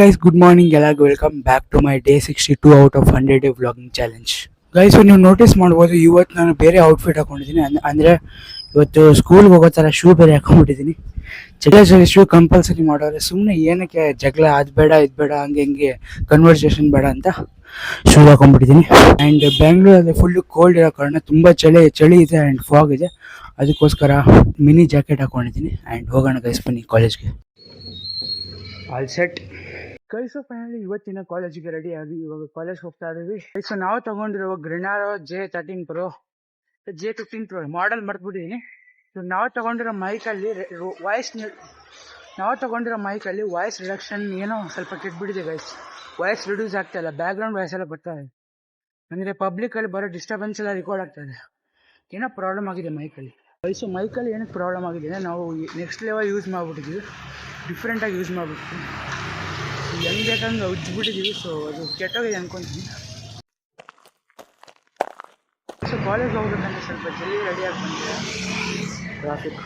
Guys good morning ಎಲ್ಲರಿಗೂ welcome back to my day sixty two out of hundred day vlogging challenge guys ನೀವು notice ಮಾಡ್ಬೋದು, ಇವತ್ತು ನಾನು ಬೇರೆ ಔಟ್ಫಿಟ್ ಹಾಕೊಂಡಿದ್ದೀನಿ. ಅಂದರೆ ಇವತ್ತು ಸ್ಕೂಲ್ಗೆ ಹೋಗೋ ಥರ ಶೂ ಬೇರೆ ಹಾಕೊಂಡ್ಬಿಟ್ಟಿದ್ದೀನಿ. ಚಳಿ ಶೂ ಕಂಪಲ್ಸರಿ ಮಾಡೋರೆ. ಸುಮ್ಮನೆ ಏನಕ್ಕೆ ಜಗಳ, ಅದು ಬೇಡ, ಇದು ಬೇಡ, ಹಂಗೆ ಹಿಂಗೆ ಕನ್ವರ್ಸೇಷನ್ ಬೇಡ ಅಂತ ಶೂ ಹಾಕೊಂಡ್ಬಿಟ್ಟಿದ್ದೀನಿ. ಆ್ಯಂಡ್ ಬೆಂಗಳೂರಲ್ಲಿ ಫುಲ್ಲು ಕೋಲ್ಡ್ ಇರೋ ಕಾರಣ ತುಂಬ ಚಳಿ ಚಳಿ ಇದೆ ಆ್ಯಂಡ್ ಫಾಗ್ ಇದೆ. ಅದಕ್ಕೋಸ್ಕರ ಮಿನಿ ಜಾಕೆಟ್ ಹಾಕೊಂಡಿದ್ದೀನಿ. ಆ್ಯಂಡ್ ಹೋಗೋಣ ಗೈಸ್ ಬನ್ನಿ ಕಾಲೇಜ್ಗೆ ಆಲ್ ಸೆಟ್ ಕೈಸೋ ಫೈನಲಿ ಇವತ್ತಿನ ಕಾಲೇಜಿಗೆ ರೆಡಿ ಆಗಿ, ಇವಾಗ ಕಾಲೇಜ್ ಹೋಗ್ತಾ ಇದೀವಿ ಸೊ ನಾವು ತಗೊಂಡಿರುವ ಗ್ರೆನಾರೋ J thirteen pro J fifteen pro model ಮರ್ತ್ಬಿಟ್ಟಿದ್ದೀನಿ so ನಾವು ತಗೊಂಡಿರೋ ಮೈಕಲ್ಲಿ ವಾಯ್ಸ್ ನಾವು ತಗೊಂಡಿರೋ ಮೈಕಲ್ಲಿ ವಾಯ್ಸ್ ರಿಡಕ್ಷನ್ ಏನೋ ಸ್ವಲ್ಪ ಕೆಟ್ಬಿಟ್ಟಿದೆ ಗೈಸ್ ವಾಯ್ಸ್ ರಿಡ್ಯೂಸ್ ಆಗ್ತಾ ಇಲ್ಲ ಬ್ಯಾಕ್ಗ್ರೌಂಡ್ ವಾಯ್ಸ್ ಎಲ್ಲ ಬರ್ತಾ ಇದೆ. ಅಂದರೆ ಪಬ್ಲಿಕಲ್ಲಿ ಬರೋ ಡಿಸ್ಟರ್ಬೆನ್ಸ್ ಎಲ್ಲ ರೆಕಾರ್ಡ್ ಆಗ್ತಾ ಇದೆ. ಏನೋ ಪ್ರಾಬ್ಲಮ್ ಆಗಿದೆ ಮೈಕಲ್ಲಿ ವಯಸ್ಸು ಮೈಕಲ್ಲಿ ಏನಕ್ಕೆ ಪ್ರಾಬ್ಲಮ್ ಆಗಿದೆ ನಾವು ನೆಕ್ಸ್ಟ್ ಲೆವೆಲ್ ಯೂಸ್ ಮಾಡಿಬಿಟ್ಟಿದ್ದೀವಿ. ಡಿಫ್ರೆಂಟಾಗಿ ಯೂಸ್ ಮಾಡಿಬಿಡ್ತೀವಿ ಹೆಂಗೆ ಬೇಕಂಗ ಉಜ್ಜಿಬಿಟ್ಟಿದ್ದೀವಿ ಸೊ ಅದು ಕೆಟ್ಟೋಗಿದೆ ಅನ್ಕೊಂತೀನಿ. ಸೊ ಕಾಲೇಜ್ ಹೋಗ್ಬೇಕಂದ್ರೆ ಸ್ವಲ್ಪ ಜಲ್ದಿ ರೆಡಿ ಆಗಿ ಬಂದಿದೆ ಟ್ರಾಫಿಕ್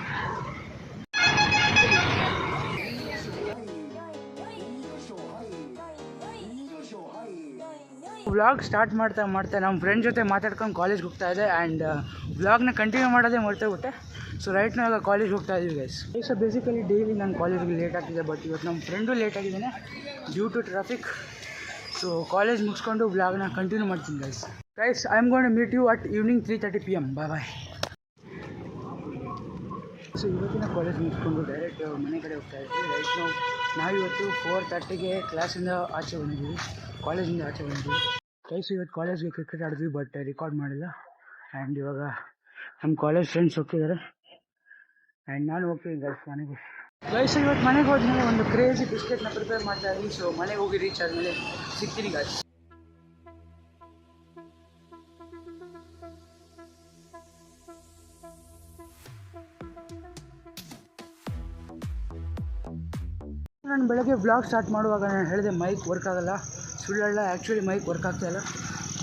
ವ್ಲಾಗ್ ಸ್ಟಾರ್ಟ್ ಮಾಡ್ತಾ ಮಾಡ್ತಾ ನಮ್ಮ ಫ್ರೆಂಡ್ ಜೊತೆ ಮಾತಾಡ್ಕೊಂಡು ಕಾಲೇಜ್ಗೆ ಹೋಗ್ತಾ ಇದೆ ಆ್ಯಂಡ್ ವ್ಲಾಗ್ನ ಕಂಟಿನ್ಯೂ ಮಾಡೋದೇ ಮರ್ತೋಗ್ಬಿಟ್ಟೆ ಸೊ ರೈಟ್ ನಾವು ಕಾಲೇಜ್ ಹೋಗ್ತಾ ಇದೀವಿ ಗೈಸ್ ಸೊ ಬೇಸಿಕಲಿ ಡೈಲಿ ನಾನು ಕಾಲೇಜ್ಗೆ ಲೇಟ್ ಆಗ್ತಿದೆ ಬಟ್ ಇವತ್ತು ನಮ್ಮ ಫ್ರೆಂಡು ಲೇಟ್ ಆಗಿದ್ದಾನೆ due to traffic so college ಮುಗಿಸ್ಕೊಂಡು ವ್ಲಾಗ್ನ ಕಂಟಿನ್ಯೂ ಮಾಡ್ತೀನಿ guys guys I am gonna meet you at evening three thirty P M bye bye so ಇವತ್ತಿನ ಕಾಲೇಜ್ ಮುಗಿಸ್ಕೊಂಡು ಡೈರೆಕ್ಟ್ ಮನೆ ಕಡೆ ಹೋಗ್ತಾ ಇದ್ದೀವಿ ರೈಟ್ ನಾವು ನಾವಿವತ್ತು ಫೋರ್ ತರ್ಟಿಗೆ ಕ್ಲಾಸಿಂದ ಆಚೆ ಬಂದಿದ್ದೀವಿ. ಕಾಲೇಜಿಂದ ಆಚೆ ಬಂದ್ವಿ ಕೈಸು ಇವತ್ತು ಕಾಲೇಜ್ಗೆ ಕ್ರಿಕೆಟ್ ಆಡಿದ್ವಿ ಬಟ್ ರೆಕಾರ್ಡ್ ಮಾಡಿಲ್ಲ. ಆ್ಯಂಡ್ ಇವಾಗ ನಮ್ಮ ಕಾಲೇಜ್ ಫ್ರೆಂಡ್ಸ್ ಹೋಗ್ತಿದ್ದಾರೆ ಆ್ಯಂಡ್ ನಾನು ಹೋಗ್ತೀನಿ ಗೈಸ್ ಮನೆಗೆ. ಗೈಸ್ ಇವತ್ತು ಮನೆಗೆ ಹೋದ್ಮೇಲೆ ಒಂದು ಕ್ರೇಜಿ ಬಿಸ್ಕೆಟ್ನ ಪ್ರಿಪೇರ್ ಮಾಡ್ತಾ ಇದ್ದೀನಿ. ಸೊ ಮನೆಗೆ ಹೋಗಿ ರೀಚ್ ಆದಮೇಲೆ ಸಿಗ್ತೀನಿ ಗೈಸ್ ನಾನು ಬೆಳಗ್ಗೆ ವ್ಲಾಗ್ ಸ್ಟಾರ್ಟ್ ಮಾಡುವಾಗ ನಾನು ಹೇಳಿದೆ ಮೈಕ್ ವರ್ಕ್ ಆಗಲ್ಲ. ಸುಳ್ಳಲ್ಲ ಆ್ಯಕ್ಚುಲಿ ಮೈಕ್ ವರ್ಕ್ ಆಗ್ತಾ ಇಲ್ಲ.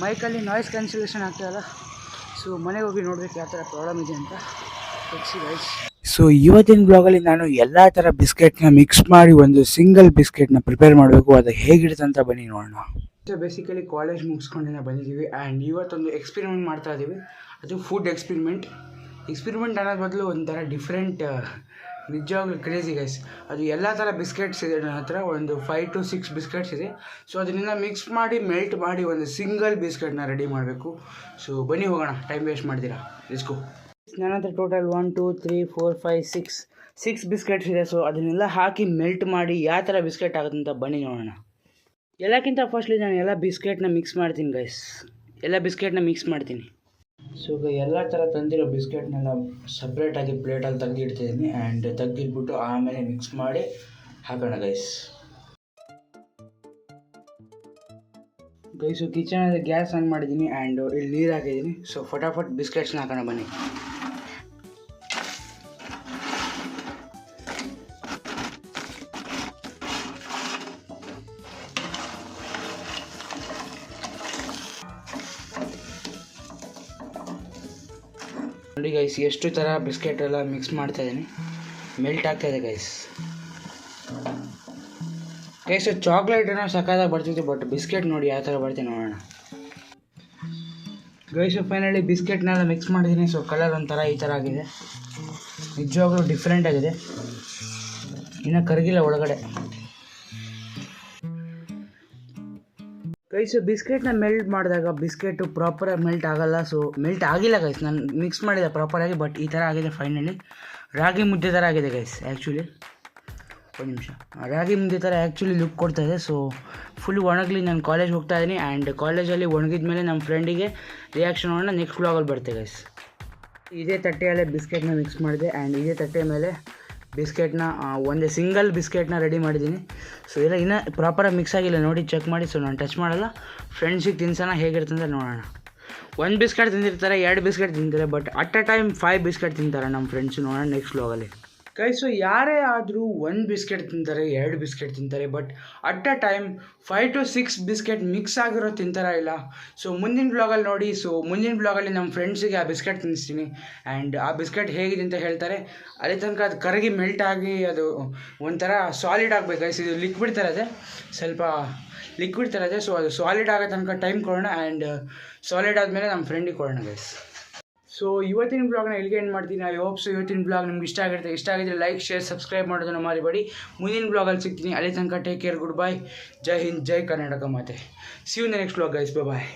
ಮೈಕಲ್ಲಿ ನಾಯ್ಸ್ ಕ್ಯಾನ್ಸಲೇಷನ್ ಆಗ್ತಾ ಇಲ್ಲ. ಸೊ ಮನೆಗೆ ಹೋಗಿ ನೋಡ್ಬೇಕು ಯಾವ ಥರ ಪ್ರಾಬ್ಲಮ್ ಇದೆ ಅಂತ. ಸೊ ಇವತ್ತಿನ ಬ್ಲಾಗಲ್ಲಿ ನಾನು ಎಲ್ಲ ಥರ ಬಿಸ್ಕೆಟ್ನ ಮಿಕ್ಸ್ ಮಾಡಿ ಒಂದು ಸಿಂಗಲ್ ಬಿಸ್ಕೆಟ್ನ ಪ್ರಿಪೇರ್ ಮಾಡಬೇಕು. ಅದು ಹೇಗಿರುತ್ತೆ ಅಂತ ಬನ್ನಿ ನೋಡೋಣ. ಸೊ ಬೇಸಿಕಲಿ ಕಾಲೇಜ್ ಮುಗಿಸ್ಕೊಂಡಿನ ಬಂದಿದ್ದೀವಿ. ಆ್ಯಂಡ್ ಇವತ್ತೊಂದು ಎಕ್ಸ್ಪೆರಿಮೆಂಟ್ ಮಾಡ್ತಾ ಇದ್ದೀವಿ ಅದು ಫುಡ್ ಎಕ್ಸ್ಪೆರಿಮೆಂಟ್ ಎಕ್ಸ್ಪೆರಿಮೆಂಟ್ ಅನ್ನೋದು ಬದಲು ಒಂಥರ ಡಿಫ್ರೆಂಟ್ ನಿಜವಾಗ್ಲೂ ಕ್ರೇಜಿ ಗೈಸ್ ಅದು ಎಲ್ಲ ಥರ ಬಿಸ್ಕೆಟ್ಸ್ ಇದೆ ನನ್ನ ಹತ್ರ. ಒಂದು ಫೈವ್ ಟು ಸಿಕ್ಸ್ ಬಿಸ್ಕೆಟ್ಸ್ ಇದೆ. ಸೊ ಅದರಿಂದ ಮಿಕ್ಸ್ ಮಾಡಿ ಮೆಲ್ಟ್ ಮಾಡಿ ಒಂದು ಸಿಂಗಲ್ ಬಿಸ್ಕೆಟ್ನ ರೆಡಿ ಮಾಡಬೇಕು. ಸೊ ಬನ್ನಿ ಹೋಗೋಣ. ಟೈಮ್ ವೇಸ್ಟ್ ಮಾಡ್ತೀರಾ? ಇಸ್ಕೋ ನನ್ನ ಹತ್ರ total one two three four five six six biscuits ಇದೆ. ಸೊ ಅದನ್ನೆಲ್ಲ ಹಾಕಿ ಮೆಲ್ಟ್ ಮಾಡಿ ಯಾವ ಥರ ಬಿಸ್ಕೆಟ್ ಆಗುತ್ತೆ ಅಂತ ಬನ್ನಿ ನೋಡೋಣ. ಎಲ್ಲಕ್ಕಿಂತ ಫಸ್ಟ್ಲಿ ನಾನು ಎಲ್ಲ ಬಿಸ್ಕೆಟ್ನ ಮಿಕ್ಸ್ ಮಾಡ್ತೀನಿ ಗೈಸ್ ಎಲ್ಲ ಬಿಸ್ಕೆಟ್ನ ಮಿಕ್ಸ್ ಮಾಡ್ತೀನಿ. ಸೊ ಈಗ ಎಲ್ಲ ಥರ ತಂದಿರೋ ಬಿಸ್ಕೆಟ್ನೆಲ್ಲ ಸಪ್ರೇಟಾಗಿ ಪ್ಲೇಟಲ್ಲಿ ತೆಗೆದಿಡ್ತಿದ್ದೀನಿ ಆ್ಯಂಡ್ ತಗ್ಗಿಟ್ಬಿಟ್ಟು ಆಮೇಲೆ ಮಿಕ್ಸ್ ಮಾಡಿ ಹಾಕೋಣ ಗೈಸ್ ಗೈಸು ಕಿಚನಲ್ಲಿ ಗ್ಯಾಸ್ ಆನ್ ಮಾಡಿದ್ದೀನಿ ಆ್ಯಂಡ್ ಇಲ್ಲಿ ನೀರು ಹಾಕಿದ್ದೀನಿ ಸೊ ಫಟಾಫಟ್ ಬಿಸ್ಕೆಟ್ಸ್ನ ಹಾಕೋಣ ಬನ್ನಿ. ನೋಡಿ ಗೈಸ್ ಎಷ್ಟು ಥರ ಬಿಸ್ಕೆಟ್ ಎಲ್ಲ ಮಿಕ್ಸ್ ಮಾಡ್ತಾ ಇದ್ದೀನಿ ಮೆಲ್ಟ್ ಆಗ್ತಾ ಇದೆ ಗೈಸ್ ಗೈಸ್ ಚಾಕ್ಲೇಟ್ ಏನೋ ಸಕ್ಕತ್ತಾಗಿ ಬರ್ತಿತ್ತು ಬಟ್ ಬಿಸ್ಕೆಟ್ ನೋಡಿ ಯಾವ ಥರ ಬರ್ತೀನಿ ನೋಡೋಣ. ಗೈಸು ಫೈನಲಿ ಬಿಸ್ಕೆಟ್ನೆಲ್ಲ ಮಿಕ್ಸ್ ಮಾಡಿದ್ದೀನಿ ಸೊ ಕಲರ್ ಒಂಥರ ಈ ಥರ ಆಗಿದೆ. ನಿಜವಾಗ್ಲೂ ಡಿಫ್ರೆಂಟ್ ಆಗಿದೆ. ಇನ್ನು ಕರಗಿಲ್ಲ ಒಳಗಡೆ. ಗೈಸು ಬಿಸ್ಕೆಟ್ನ ಮೆಲ್ಟ್ ಮಾಡಿದಾಗ ಬಿಸ್ಕೆಟು ಪ್ರಾಪರಾಗಿ ಮೆಲ್ಟ್ ಆಗಲ್ಲ ಸೊ ಮೆಲ್ಟ್ ಆಗಿಲ್ಲ ಗೈಸ್ ನಾನು ಮಿಕ್ಸ್ ಮಾಡಿದೆ ಪ್ರಾಪರಾಗಿ ಬಟ್ ಈ ಥರ ಆಗಿದೆ ಫೈನಲಿ ರಾಗಿ ಮುದ್ದೆ ಥರ ಆಗಿದೆ ಗೈಸ್ ಆ್ಯಕ್ಚುಲಿ ಒಂದು ನಿಮಿಷ. ರಾಗಿ ಮುದ್ದೆ ಥರ ಆ್ಯಕ್ಚುಲಿ ಲುಕ್ ಕೊಡ್ತಾ ಇದೆ ಸೊ ಫುಲ್ ಒಣಗಲಿ ನಾನು ಕಾಲೇಜ್ ಹೋಗ್ತಾ ಇದ್ದೀನಿ ಆ್ಯಂಡ್ ಕಾಲೇಜಲ್ಲಿ ಒಣಗಿದ ಮೇಲೆ ನಮ್ಮ ಫ್ರೆಂಡಿಗೆ ರಿಯಾಕ್ಷನ್ ಮಾಡೋಣ ನೆಕ್ಸ್ಟ್ ವ್ಲಾಗಲ್ಲಿ ಬರುತ್ತೆ ಗೈಸ್ ಇದೇ ತಟ್ಟೆಯಲ್ಲೇ ಬಿಸ್ಕೆಟ್ನ ಮಿಕ್ಸ್ ಮಾಡಿದೆ ಆ್ಯಂಡ್ ಇದೇ ತಟ್ಟೆ ಮೇಲೆ ಬಿಸ್ಕೆಟ್ನ ಒಂದೇ ಸಿಂಗಲ್ ಬಿಸ್ಕೆಟ್ನ ರೆಡಿ ಮಾಡಿದ್ದೀನಿ. ಸೊ ಇಲ್ಲ ಇನ್ನೂ ಪ್ರಾಪರಾಗಿ ಮಿಕ್ಸ್ ಆಗಿಲ್ಲ. ನೋಡಿ ಚೆಕ್ ಮಾಡಿ. ಸೊ ನಾನು ಟಚ್ ಮಾಡಲ್ಲ. ಫ್ರೆಂಡ್ಸಿಗೆ ತಿನ್ಸೋಣ ಹೇಗಿರುತ್ತೆ ಅಂತ ನೋಡೋಣ. ಒಂದು ಬಿಸ್ಕೆಟ್ ತಿಂದಿರ್ತಾರೆ, ಎರಡು ಬಿಸ್ಕೆಟ್ ತಿಂತಾರೆ but at a time five biscuit ತಿಂತಾರೆ ನಮ್ಮ ಫ್ರೆಂಡ್ಸು ನೋಡೋಣ ನೆಕ್ಸ್ಟ್ ವ್ಲಾಗಲ್ಲಿ ಗೈಸು ಯಾರೇ ಆದರೂ ಒಂದು ಬಿಸ್ಕೆಟ್ ತಿಂತಾರೆ, ಎರಡು ಬಿಸ್ಕೆಟ್ ತಿಂತಾರೆ but at a time five to six biscuit mix ಆಗಿರೋ ತಿಂತಾರ ಇಲ್ಲ? ಸೊ ಮುಂದಿನ ಬ್ಲಾಗಲ್ಲಿ ನೋಡಿ. ಸೊ ಮುಂದಿನ ಬ್ಲಾಗಲ್ಲಿ ನಮ್ಮ ಫ್ರೆಂಡ್ಸಿಗೆ ಆ ಬಿಸ್ಕೆಟ್ ತಿನ್ನಿಸ್ತೀನಿ ಆ್ಯಂಡ್ ಆ ಬಿಸ್ಕೆಟ್ ಹೇಗಿದೆ ಅಂತ ಹೇಳ್ತಾರೆ. ಅಲ್ಲಿ ತನಕ ಅದು ಕರಗಿ ಮೆಲ್ಟ್ ಆಗಿ ಅದು ಒಂಥರ ಸಾಲಿಡ್ ಆಗಬೇಕು ಗೈಸ್ ಇದು ಲಿಕ್ವಿಡ್ ಥರ ಇದೆ. ಸ್ವಲ್ಪ ಲಿಕ್ವಿಡ್ ಥರ ಇದೆ. ಸೊ ಅದು ಸಾಲಿಡ್ ಆಗೋ ತನಕ ಟೈಮ್ ಕೊಡೋಣ. ಆ್ಯಂಡ್ ಸಾಲಿಡ್ ಆದಮೇಲೆ ನಮ್ಮ ಫ್ರೆಂಡಿಗೆ ಕೊಡೋಣ ಗೈಸ್ ಸೊ ಇವತ್ತಿನ ಬ್ಲಾಗ್ನ ಎಲ್ಲಿಗೆ ಏನು ಮಾಡ್ತೀನಿ? ಐ ಹೋಪ್ಸ್ ಇವತ್ತಿನ ಬ್ಲಾಗ್ ನಿಮ್ಗೆ ಇಷ್ಟ ಆಗಿರುತ್ತೆ. ಇಷ್ಟ ಆಗಿದ್ರೆ ಲೈಕ್ ಶೇರ್ ಸಬ್ಸ್ಕ್ರೈಬ್ ಮಾಡೋದನ್ನು ಮರಿಬೇಡಿ. ಮುಂದಿನ ಬ್ಲಾಗಲ್ಲಿ ಸಿಗ್ತೀನಿ. ಅಲ್ಲಿ ತನಕ ಟೇಕ್ ಕೇರ್ ಗುಡ್ ಬೈ ಜೈ ಹಿಂದ್, ಜೈ ಕರ್ನಾಟಕ ಮಾತೆ. See you next blog guys bye